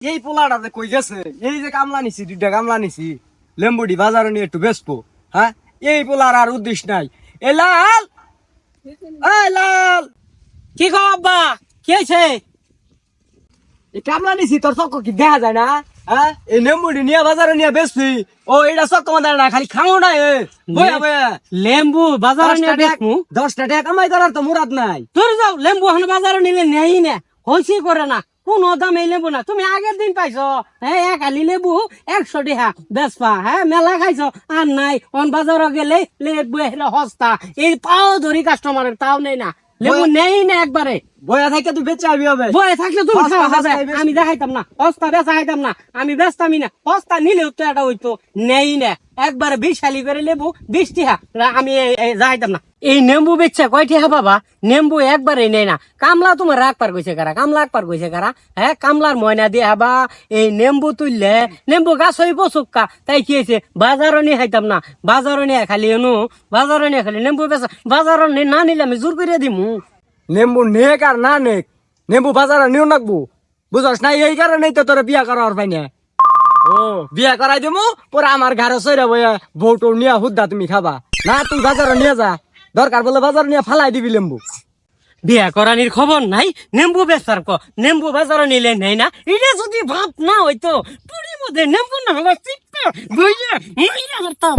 এই পোলাটা যে কই গেছে? এই যে কামলা নিছি দুইটা কামলা নিছি লেম্বুডি বাজারে নিয়ে একটু বেচবো হ্যাঁ? এই পোলার আর উদ্দেশ্য নাই। এ লাল! এই লাল! কি গো আব্বা? কি হয়েছে এই কামলা নিছি তোর চক্ক কি দেখা যায় না? হ্যাঁ? এই লেম্বুডি নিয়ে বাজারে নিয়ে বেচবি ও এটা চক্ক মাদার না খালি খাও না এ। বয়া বয়া। লেম্বু বাজারে নিয়ে দেখমু দশটা টাকা কামাই করার তো মুরাদ নাই। তোর যাও লেম্বু এখন বাজারে নিলে নেই না। হইছি করে না। কোন দামে লেবু না। তুমি আগের দিন পাইছো হ্যাঁ এক আলি লেবু একশো টিহা বেসপা হ্যাঁ মেলা খাইছো। আর নাই অন বাজারে গেলে লেবু হস্তা এই পাও ধরি কাস্টমারের তাও নেই না। লেবু নেই না একবারে বয়া থেকে তুই বেচে আবি হবে। বয়ে থাকলে তুমি খাওয়া সস্তা আমি দেখাইতাম না বেচা খাইতাম না। আমি বেচতামই না। সস্তা নিলেও তো এটা হইতো নেই না। একবারে বিশ হালি করে লেবু বিশ টিহা আমি এই- এই যাইতাম না। এই নেম্বু বেচছে কয় টিহা বাবা? নেম্বু একবারে নেই না। কামলা তোমার রাগ পার কইছে কারা? কামলা পার কইছে কারা? হ্যাঁ কামলার ময়না দিয়ে হাবা এই নেম্বু তুললে নেম্বু গাছ হইব চুক্কা তাই কি হয়েছে বাজারও নিয়ে খাইতাম না। বাজারও নিয়ে খালি এনু বাজারও নিয়ে খালি নেম্বু বেচা বাজারও নি- না নিলে আমি জোর করে দিমু। নেম্বু নেক আর না নেক। নেম্বু বাজারে নিও নাকবো। বুঝস না এই কারণেই তো তোর বিয়া করার পাই না ও, বিয়া করাই দিমু, পরে আমার ঘরে সইরা বইয়া বউটো নিয়া হুদ্দা তুমি খাবা। না, তুই বাজারে নিয়ে যা। দরকার বলে বাজারে নিয়ে ফালাই দিবি লেম্বু। বিয়া করানির খবর নাই? নেম্বু বেচার ক? নেম্বু বাজারে নিলে নেই না? এটা যদি ভাব না হইতো টুরির মধ্যে নেম্বু না হলে মারতাম